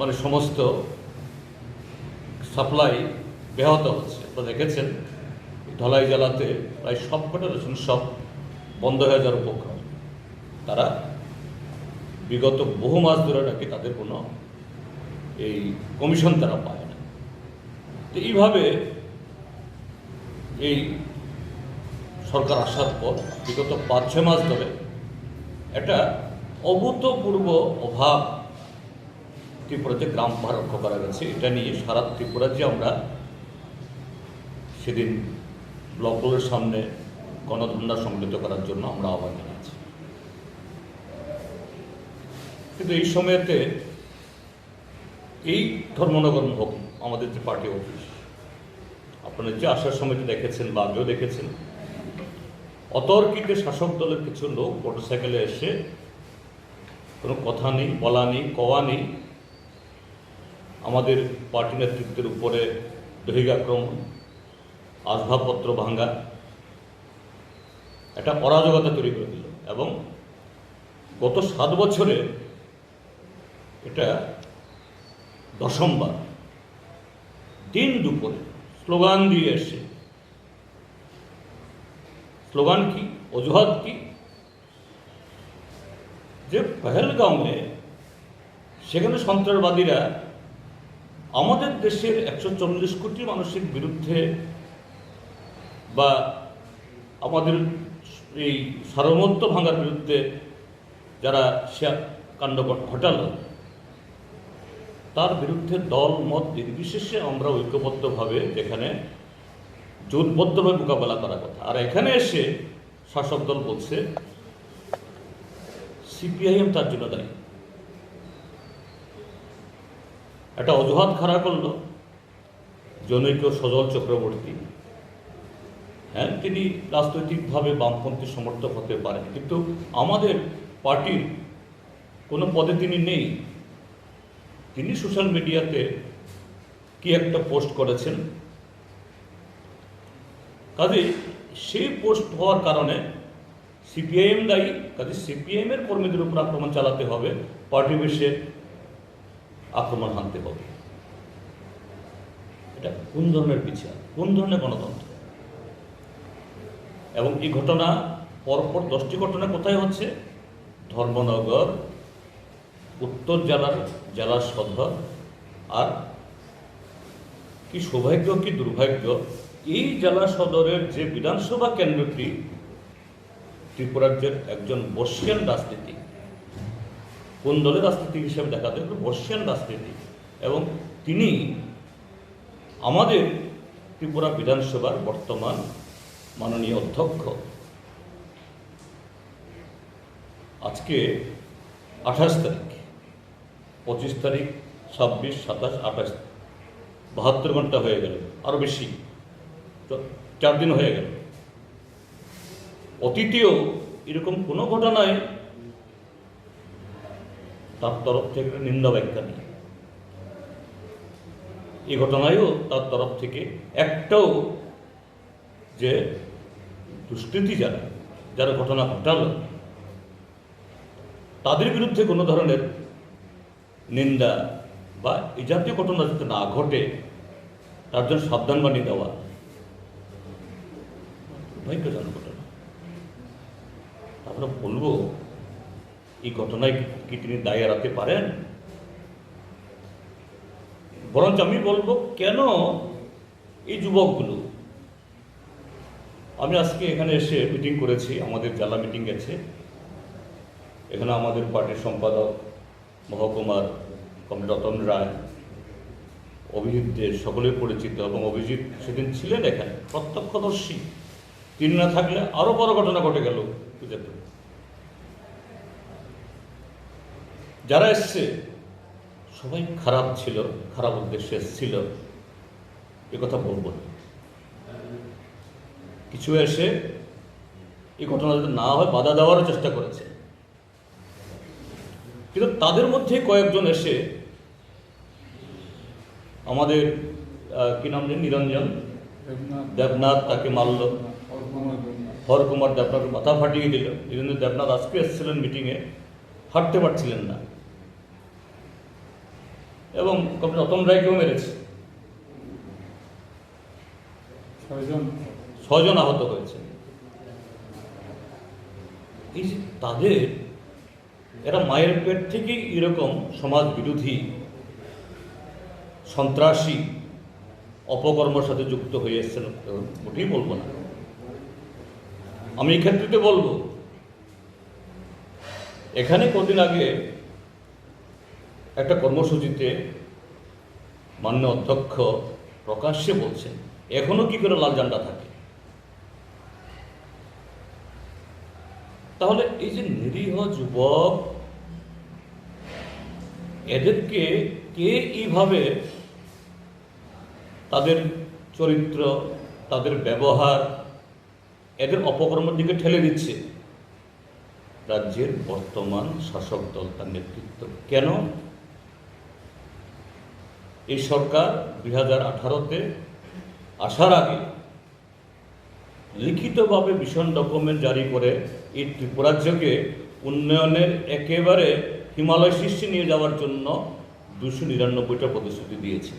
মানে সমস্ত সাপ্লাই ব্যাহত হচ্ছে। আপনারা দেখেছেন ধলাই জেলাতে প্রায় সবকটা রেশন সব বন্ধ হয়ে যাওয়ার উপক্রম। তারা বিগত বহু মাস ধরে নাকি তাদের কোনো এই কমিশন তারা পায় না। তো এইভাবে এই সরকার আসার পর বিগত পাঁচ ছয় মাস ধরে একটা অভূতপূর্ব অভাব ত্রিপুরাতে গ্রাম লক্ষ্য করা গেছে। এটা নিয়ে সারা ত্রিপুরা যে আমরা সেদিন ব্লকগুলোর সামনে গণধর্ণা সংগঠিত করার জন্য আমরা আহ্বান জানাচ্ছি। কিন্তু এই সময়তে এই ধর্মনগর হোক আমাদের যে পার্টি অফিস, আপনারা যে আসার সময়টা দেখেছেন বা আগেও দেখেছেন, অতর্কিতে শাসক দলের কিছু লোক মোটরসাইকেলে এসে কোনো কথা নেই, বলা নেই, কওয়া নেই। আমাদের পার্টি নেতৃত্বের উপরে দৈহিক আক্রমণ, আসবাবপত্র ভাঙ্গা, একটা অরাজকতা তৈরি করে দিল এবং গত সাত বছরে এটা দশমবার দিন দুপুরে স্লোগান দিয়ে এসে স্লোগান কি? অজুহাত কি? যে পহেলগাঁওয়ে, সেখানে সন্ত্রাসবাদীরা আমাদের দেশের একশো চল্লিশ কোটি মানুষের বিরুদ্ধে বা আমাদের এই সার্বভৌমত্ব ভাঙার বিরুদ্ধে যারা সে কাণ্ড ঘটালো, তার বিরুদ্ধে দল, মত নির্বিশেষে আমরা ঐক্যবদ্ধভাবে যেখানে জোটবদ্ধভাবে মোকাবেলা করার কথা। আর এখানে এসে শাসক দল বলছে সিপিআইএম তার জন্য দায়ী। একটা অজুহাত খাড়া করল জনৈক সজল চক্রবর্তী। হ্যাঁ তিনি রাজনৈতিকভাবে বামপন্থী সমর্থক হতে পারেন, কিন্তু আমাদের পার্টির কোনো পদে তিনি নেই। তিনি সোশ্যাল মিডিয়াতে কি একটা পোস্ট করেছেন? কাজে সেই পোস্ট হওয়ার কারণে সিপিআইএম দায়ী, কাজে সিপিআইএমের কর্মীদের উপর আক্রমণ চালাতে হবে পার্টি বেশে আক্রমণ হানতে হবে। এটা কোন ধরনের বিচার? কোন ধরনের গণতন্ত্র? এবং এই ঘটনা পরপর দশটি ঘটনা কোথায় হচ্ছে? ধর্মনগর, উত্তর জেলার জেলা সদর, আর কি সৌভাগ্য কি দুর্ভাগ্য, এই জেলা সদরের যে বিধানসভা কেন্দ্রটি ত্রিপুরাজ্যের একজন বর্ষিয়ান রাজনীতি কোন দলের রাজনীতি হিসেবে দেখা যায়? বর্ষিয়ান রাজনীতি এবং তিনি আমাদের ত্রিপুরা বিধানসভার বর্তমান মাননীয় অধ্যক্ষ। আজকে আঠাশ তারিখ, পঁচিশ তারিখ, ছাব্বিশ, সাতাশ, আঠাশ, বাহাত্তর ঘণ্টা হয়ে গেল। আরও বেশি। তো চার দিন হয়ে গেল। অতীতেও এরকম কোনো ঘটনায় তার তরফ থেকে নিন্দা ব্যাখ্যা নেই। এই ঘটনায়ও তার তরফ থেকে একটাও যে দুষ্কৃতি যারা যারা ঘটনা ঘটালো, তাদের বিরুদ্ধে কোনো ধরনের নিন্দা বা এই জাতীয় ঘটনা যাতে না ঘটে, তার জন্য সাবধানবাণী দেওয়া। দুর্ভাগ্যজনক ঘটনা আমরা বলব, এই ঘটনায় কি তিনি দায় এড়াতে পারেন? বরঞ্চ আমি বলব, কেন এই যুবকগুলো? আমি আজকে এখানে এসে মিটিং করেছি, আমাদের জেলা মিটিং গেছে এখানে আমাদের পার্টির সম্পাদক মহকুমার কমরেড রতন রায়, অভিজিৎ সকলে পরিচিত এবং অভিজিৎ সেদিন ছিলেন এখানে, প্রত্যক্ষদর্শী। তিনি না থাকলে আরও বড় ঘটনা ঘটে গেল যারা এসছে সবাই খারাপ ছিল খারাপ উদ্দেশ্যে এসেছিল এ কথা বলব না। কিছু এসে এই ঘটনা যাতে না হয় বাধা দেওয়ারও চেষ্টা করেছে। কিন্তু তাদের মধ্যে কয়েকজন এসে আমাদের কি নাম জানি? নিরঞ্জন দেবনাথ তাকে মারল। হরকুমার দেবনাথের মাথা ফাটিয়ে দিল। এই জন্য দেবনাথ আজকে এসেছিলেন মিটিংয়ে হাঁটতে পারছিলেন না। এবং কমরেড রতন রায়কেও মেরেছে। ছয়জন। ছজন আহত হয়েছে। এই যে তাদের এরা মায়ের পেট থেকেই এরকম সমাজ বিরোধী সন্ত্রাসী অপকর্মের সাথে যুক্ত হয়ে এসছেন। মোটেই বলব না। আমি এই ক্ষেত্রে বলব, এখানে কদিন আগে একটা কর্মসূচিতে মান্য অধ্যক্ষ প্রকাশ্যে বলছেন, এখনও কি করে লাল ঝান্ডা থাকে? তাহলে এই যে নিরীহ যুবক, এদেরকে কে এইভাবে তাদের চরিত্র, তাদের ব্যবহার এদের অপকর্মের দিকে ঠেলে দিচ্ছে। রাজ্যের বর্তমান শাসক দল তার নেতৃত্ব। কেন? এই সরকার দুই হাজার আঠারোতে আসার আগে লিখিতভাবে ভীষণ ডকুমেন্ট জারি করে এই ত্রিপুরাজ্যকে উন্নয়নের একেবারে হিমালয় শীর্ষে নিয়ে যাওয়ার জন্য দুশো নিরানব্বইটা প্রতিশ্রুতি দিয়েছে।